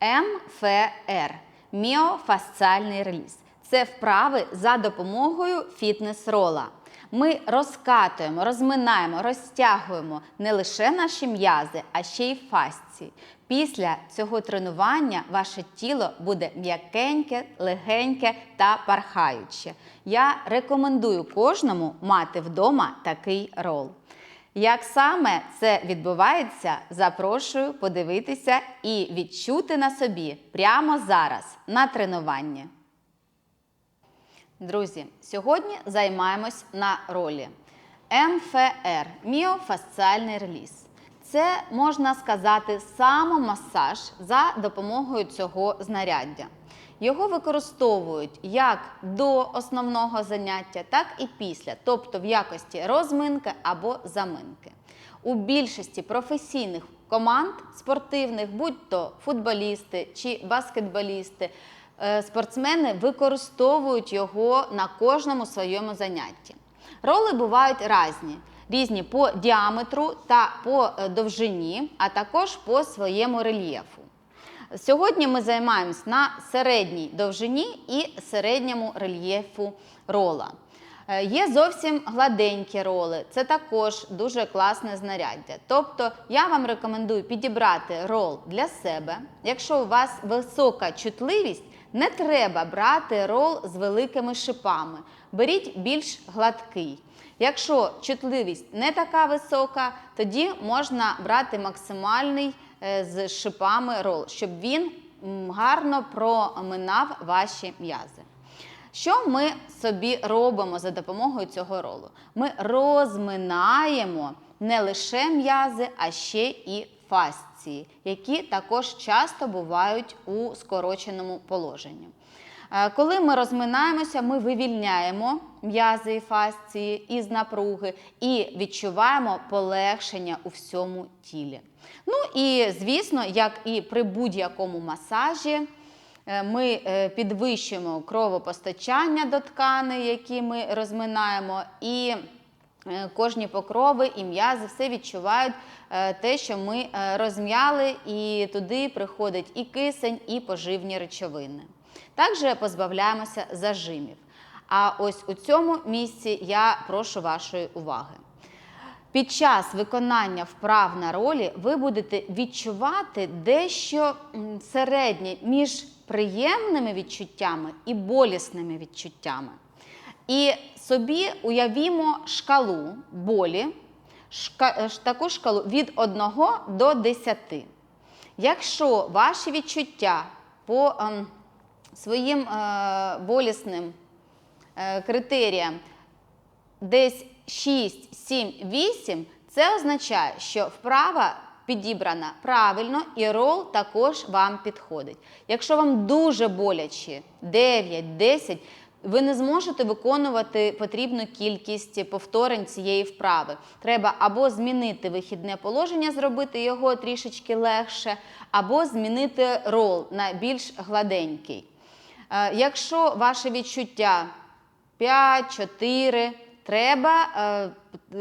МФР міофасціальний реліз. Це вправи за допомогою фітнес-рола. Ми розкатуємо, розминаємо, розтягуємо не лише наші м'язи, а ще й фасції. Після цього тренування ваше тіло буде м'якеньке, легеньке та пархаюче. Я рекомендую кожному мати вдома такий рол. Як саме це відбувається, запрошую подивитися і відчути на собі прямо зараз на тренуванні. Друзі, сьогодні займаємось на ролі. МФР міофасціальний реліз. Це можна сказати самомасаж за допомогою цього знаряддя. Його використовують як до основного заняття, так і після, тобто в якості розминки або заминки. У більшості професійних команд спортивних, будь-то футболісти чи баскетболісти, е, спортсмени використовують його на кожному своєму занятті. Роли бувають різні. Різні по діаметру та по е, довжині, а також по своєму рельєфу. Сьогодні ми займаємось на середній довжині і середньому рельєфу рола. Е, Є зовсім гладенькі роли, це також дуже класне знаряддя. Тобто я вам рекомендую підібрати рол для себе. Якщо у вас висока чутливість, не треба брати рол з великими шипами. Беріть більш гладкий. Якщо чутливість не така висока, тоді можна брати максимальний з шипами рол, щоб він гарно проминав ваші м'язи. Що ми собі робимо за допомогою цього ролу? Ми розминаємо не лише м'язи, а ще і фасції, які також часто бувають у скороченому положенні. Е, Коли ми розминаємося, ми вивільняємо м'язи і фасції із напруги і відчуваємо полегшення у всьому тілі. Ну і звісно, як і при будь-якому масажі, е, ми е, підвищуємо кровопостачання до тканей, які ми розминаємо, і кожні покрови і м'язи все відчувають те, що ми розм'яли, і туди приходить і кисень, і поживні речовини. Також позбавляємося зажимів. А ось у цьому місці я прошу вашої уваги. Під час виконання вправ на ролі ви будете відчувати дещо середнє між приємними відчуттями і болісними відчуттями. І собі уявімо шкалу болі, шка- е, таку шкалу від 1 до 10. Якщо ваші відчуття по ем, своїм е, болісним е, критеріям десь 6, 7, 8, це означає, що вправа підібрана правильно і рол також вам підходить. Якщо вам дуже боляче 9, 10, ви не зможете виконувати потрібну кількість повторень цієї вправи. Треба або змінити вихідне положення, зробити його трішечки легше, або змінити рол на більш гладенький. Е, Якщо ваше відчуття 5, 4, треба е,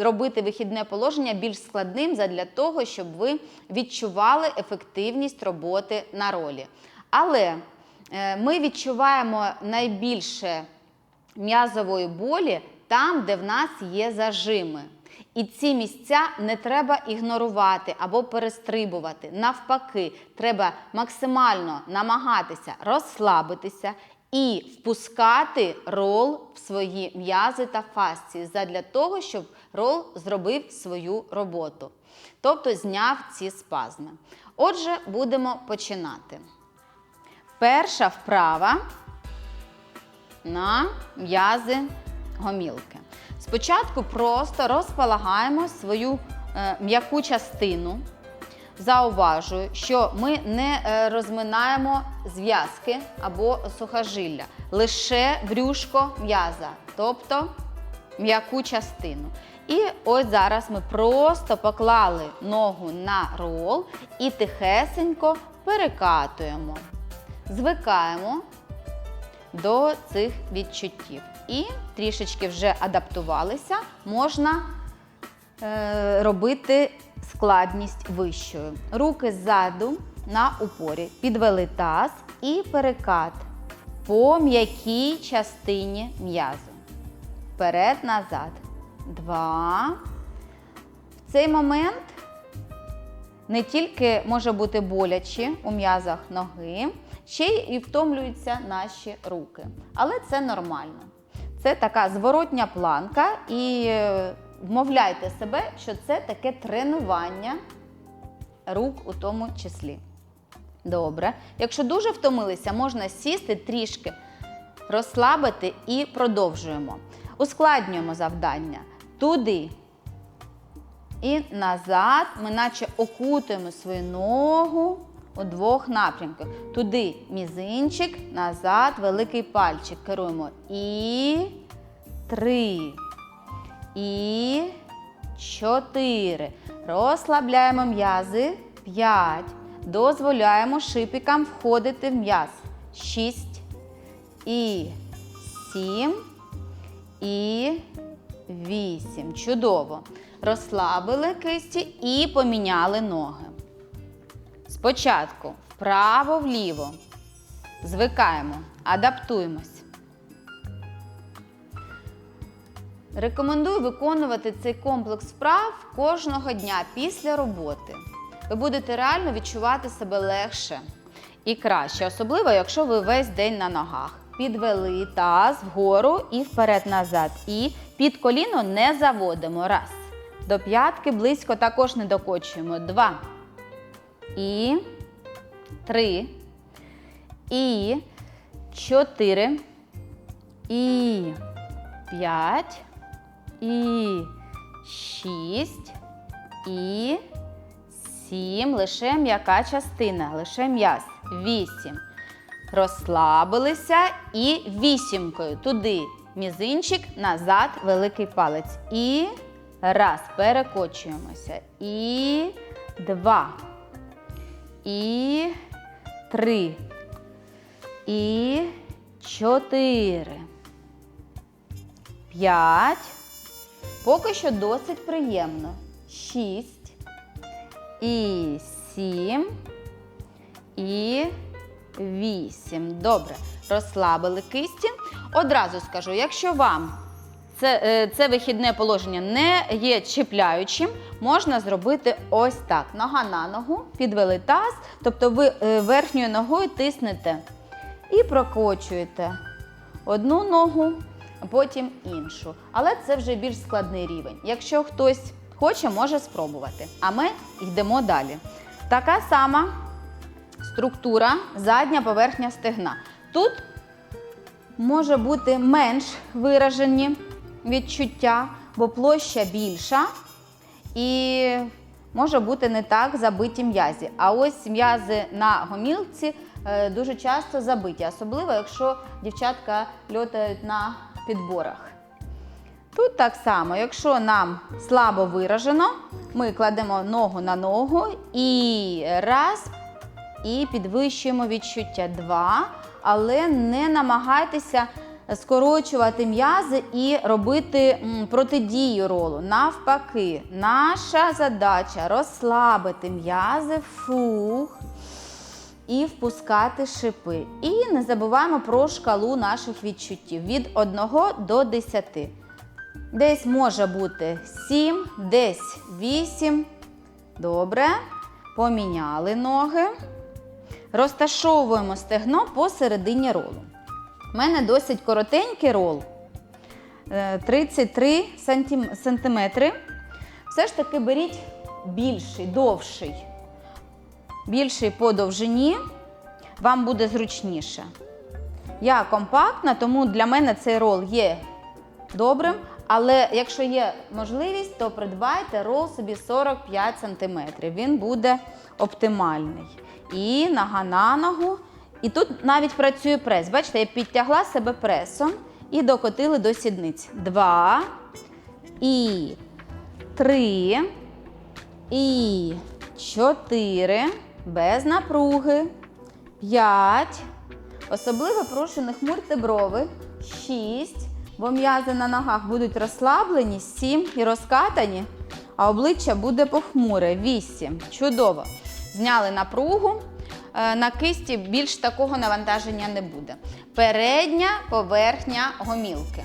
робити вихідне положення більш складним задля того, щоб ви відчували ефективність роботи на ролі. Але е, ми відчуваємо найбільше м'язової болі там, де в нас є зажими. І ці місця не треба ігнорувати або перестрибувати. Навпаки, треба максимально намагатися розслабитися і впускати рол в свої м'язи та фасції задля того, щоб рол зробив свою роботу. Тобто зняв ці спазми. Отже, будемо починати. Перша вправа на м'язи гомілки. Спочатку просто розполагаємо свою е, м'яку частину. Зауважую, що ми не е, розминаємо зв'язки або сухожилля, лише брюшко м'яза, тобто м'яку частину. І ось зараз ми просто поклали ногу на рол і тихесенько перекатуємо. Звикаємо до цих відчуттів. І трішечки вже адаптувалися, можна е, робити складність вищою. Руки ззаду на упорі. Підвели таз і перекат по м'якій частині м'язу. Вперед-назад. Два. В цей момент не тільки може бути боляче у м'язах ноги, ще й втомлюються наші руки. Але це нормально. Це така зворотня планка, і е, вмовляйте себе, що це таке тренування рук у тому числі. Добре. Якщо дуже втомилися, можна сісти трішки, розслабити і продовжуємо. Ускладнюємо завдання. Туди і назад, ми наче окутуємо свою ногу у двох напрямках. Туди мізинчик, назад, великий пальчик. Керуємо. І три. І чотири. Розслабляємо м'язи. П'ять. Дозволяємо шипікам входити в м'яз. Шість. І сім. І вісім. Чудово. Розслабили кисті і поміняли ноги. Спочатку вправо-вліво. Звикаємо, адаптуємось. Рекомендую виконувати цей комплекс вправ кожного дня після роботи. Ви будете реально відчувати себе легше і краще, особливо, якщо ви весь день на ногах. Підвели таз вгору і вперед-назад. І під коліно не заводимо. Раз. До п'ятки близько також не докочуємо. Два. І три. І чотири. І п'ять. І шість. І сім. Лише м'яка частина. Лише м'яз. Вісім. Розслабилися і вісімкою. Туди мізинчик, назад, великий палець. І раз. Перекочуємося. І два. І три. І чотири. П'ять. Поки що досить приємно. Шість. І сім. І вісім. Добре. Розслабили кисті. Одразу скажу, якщо вам це, е, це вихідне положення не є чіпляючим, можна зробити ось так. Нога на ногу, підвели таз, тобто ви е, верхньою ногою тиснете і прокочуєте одну ногу, потім іншу. Але це вже більш складний рівень. Якщо хтось хоче, може спробувати. А ми йдемо далі. Така сама структура задня поверхня стегна. Тут може бути менш виражені відчуття, бо площа більша і може бути не так забиті м'язі. А ось м'язи на гомілці е, дуже часто забиті, особливо якщо дівчатка льотають на підборах. Тут так само, якщо нам слабо виражено, ми кладемо ногу на ногу і раз, і підвищуємо відчуття. Два. Але не намагайтеся скорочувати м'язи і робити протидію ролу. Навпаки, наша задача розслабити м'язи, фух. І впускати шипи. І не забуваємо про шкалу наших відчуттів від 1 до 10. Десь може бути 7, десь 8. Добре. Поміняли ноги. Розташовуємо стегно посередині ролу. У мене досить коротенький рол. е, 33 сантим- сантиметри. Все ж таки беріть більший, довший. Більший по довжині, вам буде зручніше. Я компактна, тому для мене цей рол є добрим. Але якщо є можливість, то придбайте рол собі 45 см. Він буде оптимальний. І нога на ногу. І тут навіть працює прес. Бачите, я підтягла себе пресом і докотили до сідниць. Два. І три. І чотири. Без напруги. П'ять. Особливо прошу не хмурте брови. Шість. Бо м'язи на ногах будуть розслаблені, сім і розкатані, а обличчя буде похмуре. Вісім. Чудово. Зняли напругу. Е, на кисті більш такого навантаження не буде. Передня поверхня гомілки.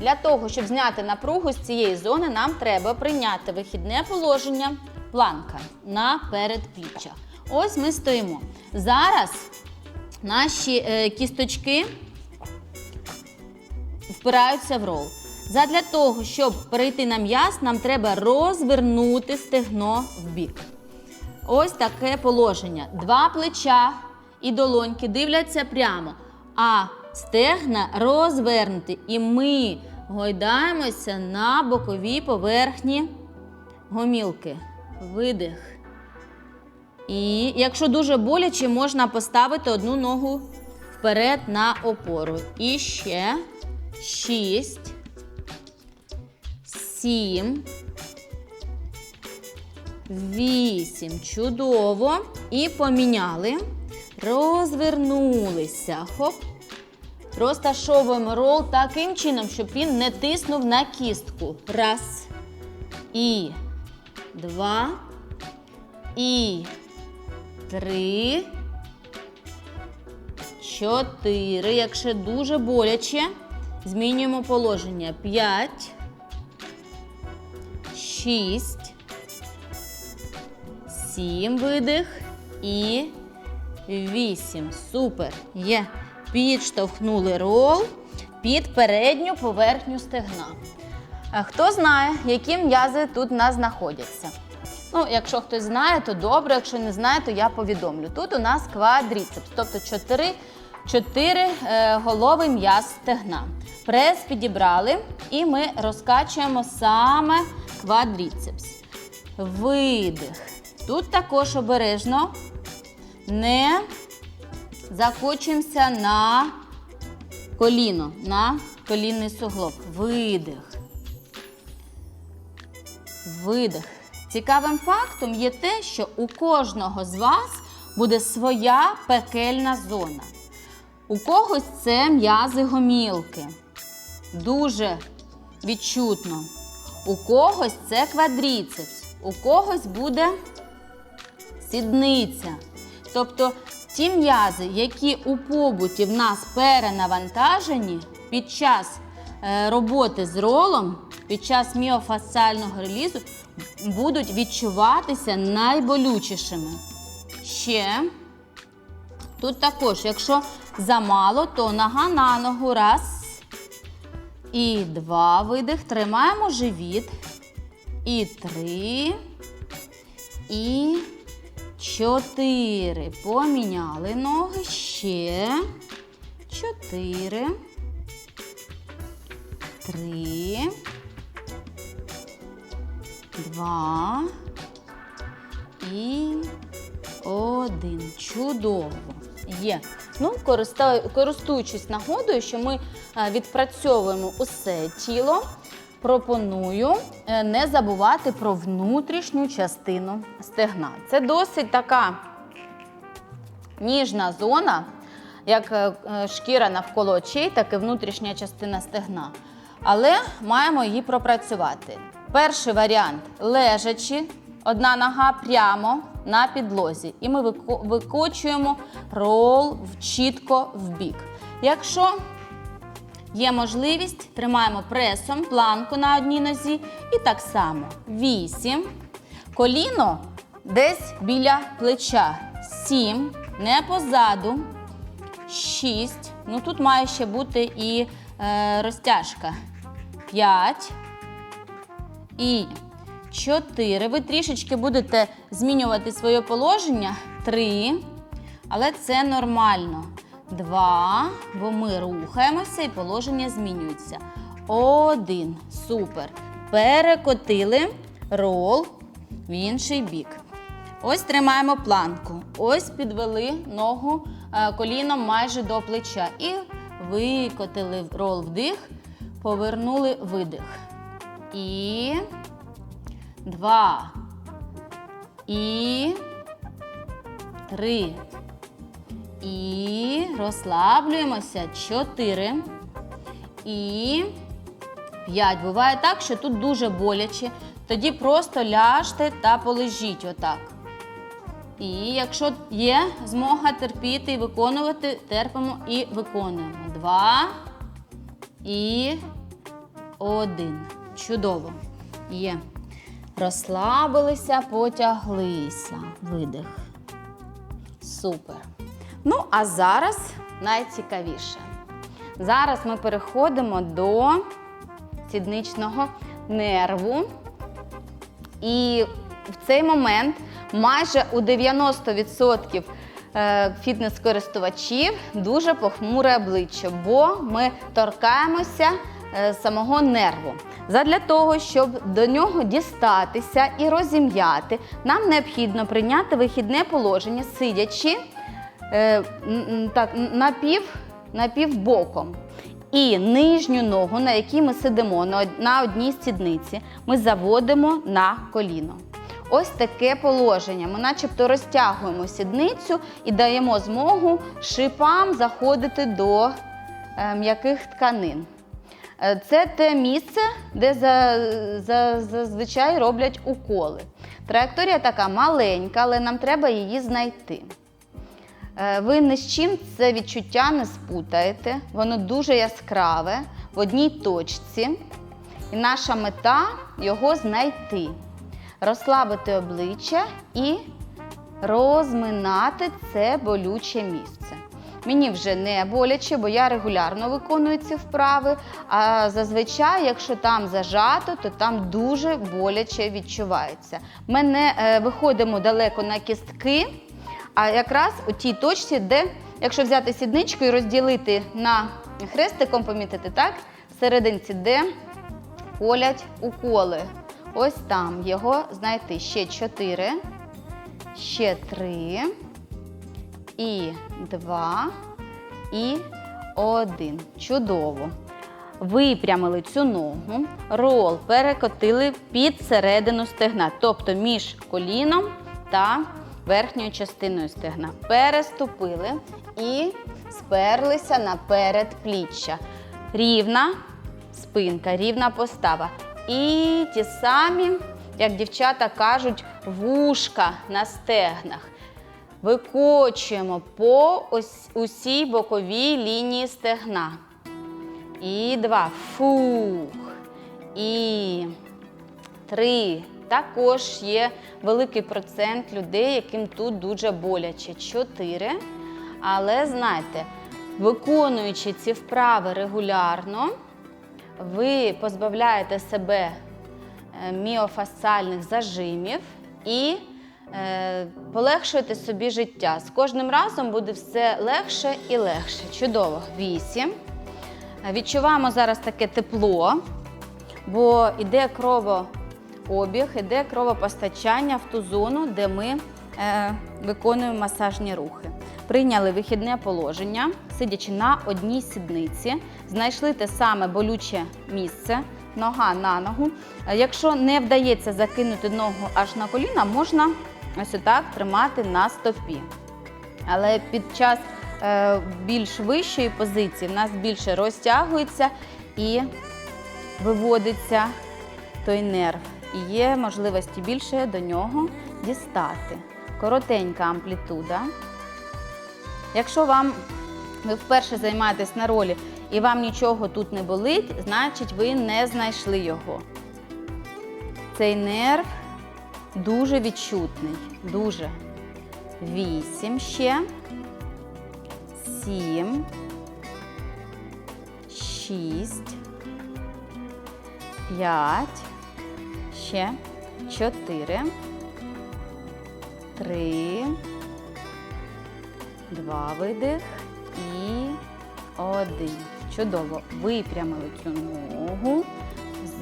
Для того, щоб зняти напругу з цієї зони, нам треба прийняти вихідне положення планка на передпліччях. Ось ми стоїмо. Зараз наші е, кісточки впираються в рол. Задля того, щоб перейти на м'яз, нам треба розвернути стегно в бік. Ось таке положення. Два плеча і долоньки дивляться прямо, а стегна розвернуті. І ми гойдаємося на боковій поверхні гомілки. Видих. І якщо дуже боляче, можна поставити одну ногу вперед на опору. І ще шість, сім, вісім. Чудово. І поміняли. Розвернулися. Хоп. Розташовуємо рол таким чином, щоб він не тиснув на кістку. Раз. І два. І три. Чотири. Якщо дуже боляче, змінюємо положення. П'ять. Шість. Сім видих. І вісім. Супер. Є. Підштовхнули рол під передню поверхню стегна. Хто знає, які м'язи тут у нас знаходяться? Ну, якщо хтось знає, то добре, якщо не знає, то я повідомлю. Тут у нас квадріцепс, тобто 4, 4 е, голови м'яз стегна. Прес підібрали і ми розкачуємо саме квадріцепс. Видих. Тут також обережно не закочуємося на коліно, на колінний суглоб. Видих. Видих. Цікавим фактом є те, що у кожного з вас буде своя пекельна зона. У когось це м'язи гомілки. Дуже відчутно. У когось це квадріцепс, у когось буде сідниця. Тобто ті м'язи, які у побуті в нас перенавантажені під час е, роботи з ролом, під час міофасціального релізу, будуть відчуватися найболючішими. Ще тут також, якщо замало, то нога на ногу. Раз. І два видих. Тримаємо живіт. І три. І чотири. Поміняли ноги. Ще. Чотири. Три. Два. І один. Чудово. Є. Ну, користуючись нагодою, що ми е, відпрацьовуємо усе тіло, пропоную е, не забувати про внутрішню частину стегна. Це досить така ніжна зона, як е, е, шкіра навколо очей, так і внутрішня частина стегна. Але маємо її пропрацювати. Перший варіант лежачи, одна нога прямо на підлозі. І ми викочуємо рол чітко в бік. Якщо Є можливість, тримаємо пресом планку на одній нозі і так само. 8. Коліно десь біля плеча. 7. Не позаду. 6. Ну тут має ще бути і е, розтяжка. 5. І 4. Ви трішечки будете змінювати своє положення. 3. Але це нормально. Два, бо ми рухаємося і положення змінюється. Один. Супер. Перекотили рол в інший бік. Ось тримаємо планку. Ось підвели ногу е, коліном майже до плеча. І викотили рол вдих, повернули видих. І два. І три. І розслаблюємося. Чотири. І п'ять. Буває так, що тут дуже боляче. Тоді просто ляжте та полежіть отак. І якщо є змога терпіти і виконувати, терпимо і виконуємо. Два і один. Чудово. Є. Розслабилися, потяглися. Видих. Супер. Ну, а зараз найцікавіше. Зараз ми переходимо до сідничного нерву. І в цей момент майже у 90% е, фітнес-користувачів дуже похмуре обличчя, бо ми торкаємося е, самого нерву. Задля того, щоб до нього дістатися і розім'яти, нам необхідно прийняти вихідне положення, сидячи так, напів, напівбоком. І нижню ногу, на якій ми сидимо на одній сідниці, ми заводимо на коліно. Ось таке положення. Ми начебто розтягуємо сідницю і даємо змогу шипам заходити до е, м'яких тканин. Е, Це те місце, де за, за, зазвичай роблять уколи. Траєкторія така маленька, але нам треба її знайти. Е, Ви ні з чим це відчуття не спутаєте. Воно дуже яскраве в одній точці. І наша мета його знайти. Розслабити обличчя і розминати це болюче місце. Мені вже не боляче, бо я регулярно виконую ці вправи. А зазвичай, якщо там зажато, то там дуже боляче відчувається. Ми не е, виходимо далеко на кістки, а якраз у тій точці, де, якщо взяти сідничку і розділити на хрестиком, помітити, так, всерединці, де колять уколи. Ось там його знайти ще чотири, ще три, і два, і один. Чудово. Випрямили цю ногу, рол перекотили під середину стегна, тобто між коліном та верхньою частиною стегна. Переступили і сперлися на передпліччя. Рівна спинка, рівна постава. І ті самі, як дівчата кажуть, вушка на стегнах. Викочуємо по ось усій боковій лінії стегна. І два. Фух. І три. Також є великий процент людей, яким тут дуже боляче. Чотири. Але знайте, виконуючи ці вправи регулярно, ви позбавляєте себе е, міофасціальних зажимів і е, полегшуєте собі життя. З кожним разом буде все легше і легше. Чудово. Вісім. Е, Відчуваємо зараз таке тепло, бо йде кровообіг, йде кровопостачання в ту зону, де ми е, виконуємо масажні рухи. Прийняли вихідне положення, сидячи на одній сідниці, знайшли те саме болюче місце, нога на ногу. Е, Якщо не вдається закинути ногу аж на коліна, можна ось отак тримати на стопі. Але під час е, більш вищої позиції в нас більше розтягується і виводиться той нерв. І є можливості більше до нього дістати. Коротенька амплітуда. Якщо вам ви вперше займаєтесь на ролі і вам нічого тут не болить, значить ви не знайшли його. Цей нерв дуже відчутний. Дуже. Вісім ще. Сім. Шість. П'ять. Ще. Чотири. Три. Два видих і один. Чудово. Випрямили цю ногу.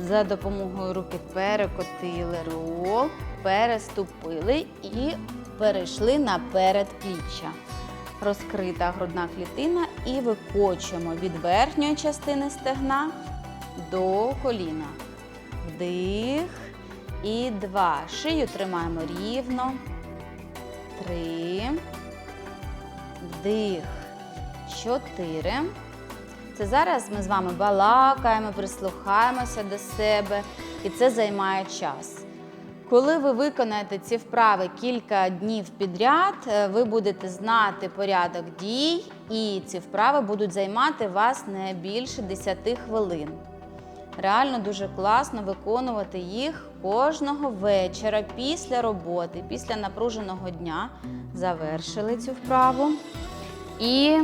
За допомогою руки перекотили рол, переступили і перейшли на передпліччя. Розкрита грудна клітина і викочуємо від верхньої частини стегна до коліна. Вдих і два. Шию тримаємо рівно. Три. Вдих. Чотири. Це зараз ми з вами балакаємо, прислухаємося до себе, і це займає час. Коли ви виконаєте ці вправи кілька днів підряд, е, ви будете знати порядок дій, і ці вправи будуть займати вас не більше 10 хвилин. Реально дуже класно виконувати їх кожного вечора після роботи, після напруженого дня. Завершили цю вправу. І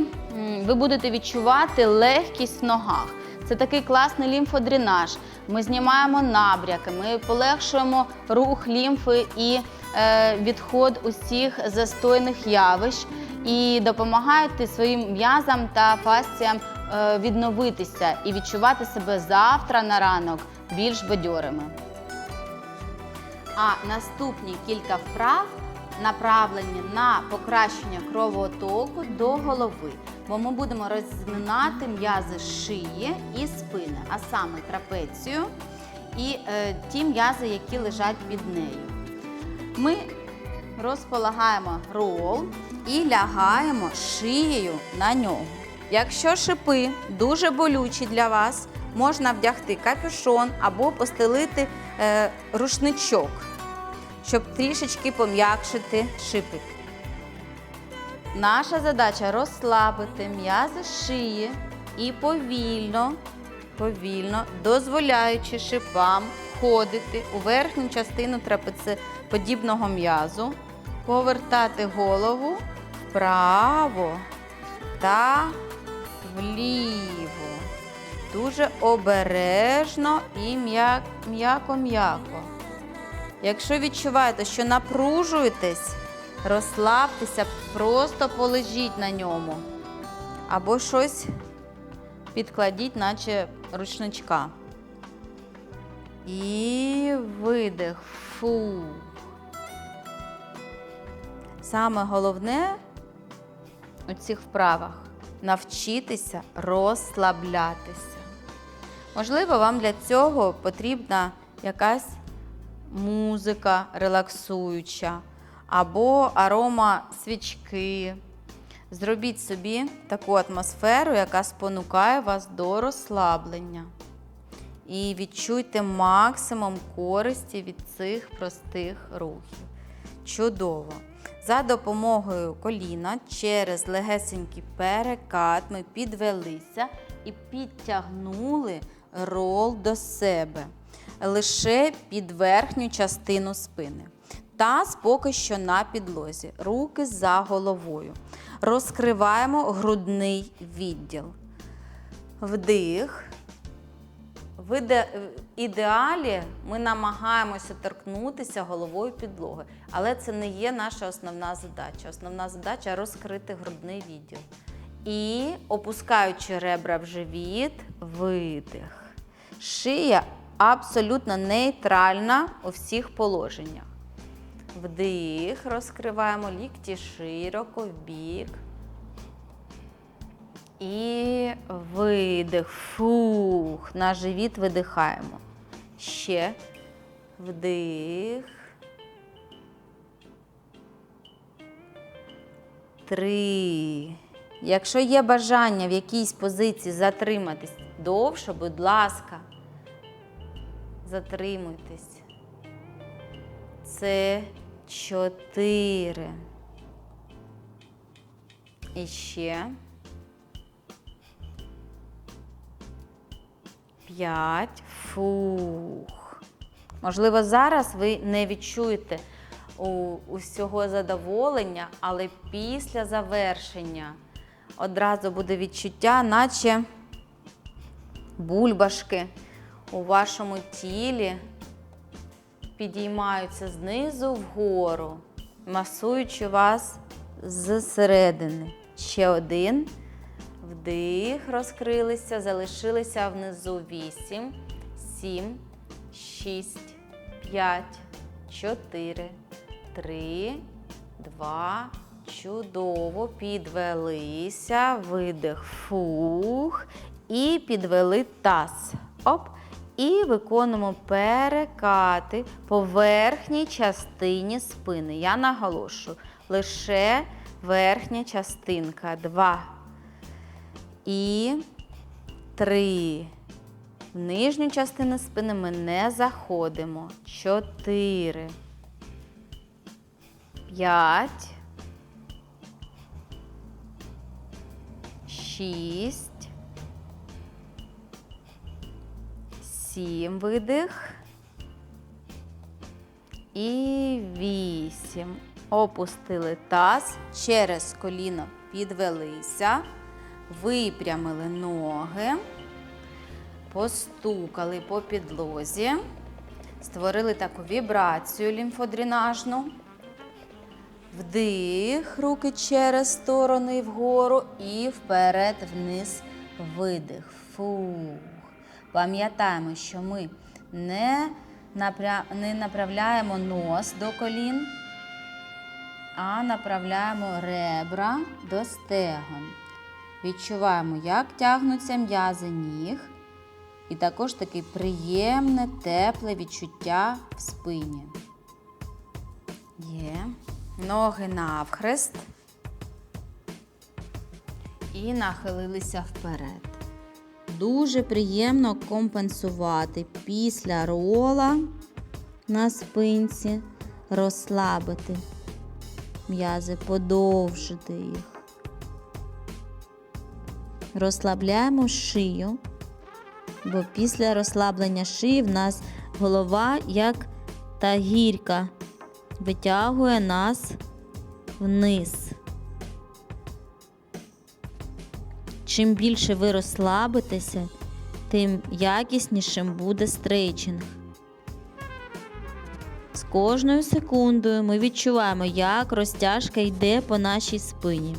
ви будете відчувати легкість в ногах. Це такий класний лімфодренаж. Ми знімаємо набряки, ми полегшуємо рух лімфи і е, відход усіх застойних явищ і допомагаєте своїм м'язам та фасціям відновитися і відчувати себе завтра на ранок більш бадьорими. А наступні кілька вправ направлені на покращення кровоотоку до голови, бо ми будемо розминати м'язи шиї і спини, а саме трапецію і е, ті м'язи, які лежать під нею. Ми розполагаємо рол і лягаємо шиєю на нього. Якщо шипи дуже болючі для вас, можна вдягти капюшон або постелити е, рушничок, щоб трішечки пом'якшити шипи. Наша задача розслабити м'язи шиї і повільно, повільно, дозволяючи шипам входити у верхню частину трапецеподібного м'язу, повертати голову вправо та вліво. Дуже обережно і м'яко-м'яко. Якщо відчуваєте, що напружуєтесь, розслабтеся, просто полежіть на ньому. Або щось підкладіть, наче рушничка. І видих. Фу. Саме головне у цих вправах навчитися розслаблятися. Можливо, вам для цього потрібна якась музика релаксуюча або арома свічки. Зробіть собі таку атмосферу, яка спонукає вас до розслаблення. І відчуйте максимум користі від цих простих рухів. Чудово! За допомогою коліна через легесенький перекат ми підвелися і підтягнули рол до себе лише під верхню частину спини. Таз поки що на підлозі, руки за головою. Розкриваємо грудний відділ. Вдих. В іде- ідеалі ми намагаємося торкнутися головою підлоги, але це не є наша основна задача. Основна задача розкрити грудний відділ. І опускаючи ребра в живіт, видих. Шия абсолютно нейтральна у всіх положеннях. Вдих, розкриваємо лікті широко в бік. І видих. Фух. На живіт видихаємо. Ще вдих. Три. Якщо є бажання в якійсь позиції затриматись довше, будь ласка, затримуйтесь. Це чотири. І ще. П'ять. Фух. Можливо, зараз ви не відчуєте усього задоволення, але після завершення одразу буде відчуття, наче бульбашки у вашому тілі підіймаються знизу вгору, масуючи вас зсередини. Ще один. Вдих, розкрилися, залишилися внизу 8, 7, 6, 5, 4, 3, 2. Чудово. Підвелися. Видих. Фух. І підвели таз. Оп. І виконуємо перекати по верхній частині спини. Я наголошую. Лише верхня частинка. Два. І три. В нижню частину спини ми не заходимо. Чотири. П'ять. Шість. Сім видих. І вісім. Опустили таз, через коліно підвелися, випрямили ноги, постукали по підлозі, створили таку вібрацію лімфодренажну. Вдих, руки через сторони вгору і вперед вниз видих. Фух. Пам'ятаємо, що ми не, напря... не направляємо нос до колін, а направляємо ребра до стегон. Відчуваємо, як тягнуться м'язи ніг. І також таке приємне, тепле відчуття в спині. Є. Ноги навхрест. І нахилилися вперед. Дуже приємно компенсувати після рола на спинці, розслабити м'язи, подовжити їх. Розслабляємо шию, бо після розслаблення шиї в нас голова як та гірка витягує нас вниз. Чим більше ви розслабитеся, тим якіснішим буде стрейчинг. З кожною секундою ми відчуваємо, як розтяжка йде по нашій спині.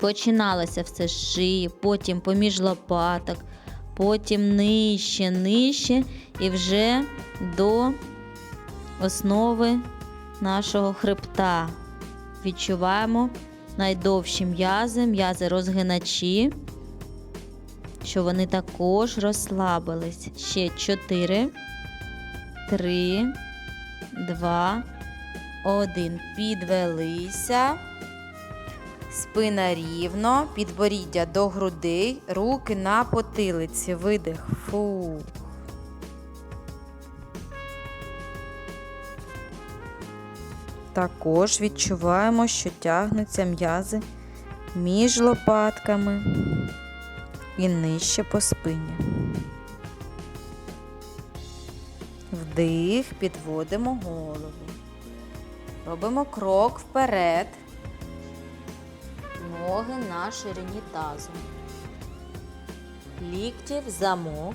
Починалося все з шиї, потім поміж лопаток, потім нижче, нижче і вже до основи нашого хребта. Відчуваємо найдовші м'язи, м'язи розгиначі, що вони також розслабились. Ще 4, 3, 2, 1. Підвелися. Спина рівно, підборіддя до грудей, руки на потилиці. Видих. Фу. Також відчуваємо, що тягнуться м'язи між лопатками і нижче по спині. Вдих, підводимо голову. Робимо крок вперед. Ноги на ширині тазу. Лікті в замок.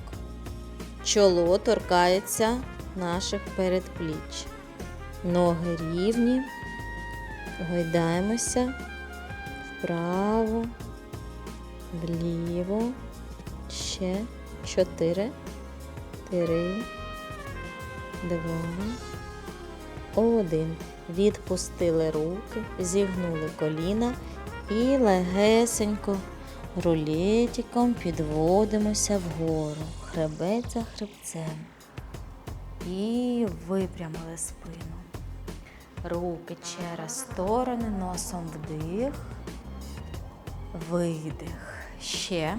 Чоло торкається наших передпліч. Ноги рівні. Гойдаємося вправо, вліво. Ще чотири, три, два, один. Відпустили руки, зігнули коліна і легесенько рулетиком підводимося вгору, хребець за хребцем. І випрямили спину. Руки через сторони, носом вдих, видих. Ще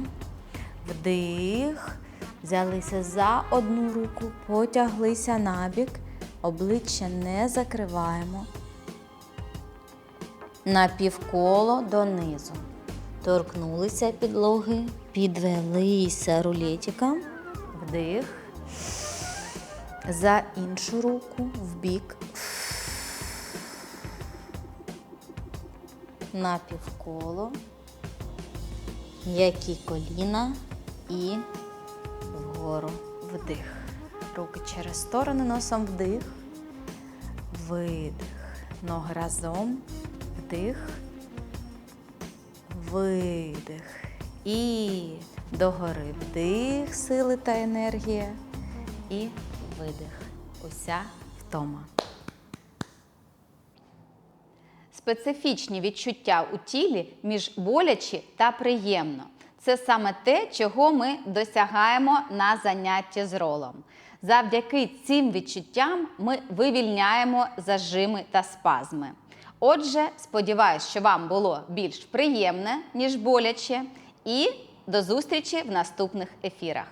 вдих. Взялися за одну руку, потяглися набік, обличчя не закриваємо. На півколо донизу. Торкнулися підлоги, підвелися рулетиком. Вдих. За іншу руку в бік. На півколо. М'які коліна і вгору вдих. Руки через сторони носом вдих. Видих. Ноги разом. Вдих. Видих. І догори вдих, сили та енергія. І видих. Уся втома. Специфічні відчуття у тілі між боляче та приємно. Це саме те, чого ми досягаємо на занятті з ролом. Завдяки цим відчуттям ми вивільняємо зажими та спазми. Отже, сподіваюсь, що вам було більш приємне, ніж боляче, і до зустрічі в наступних ефірах.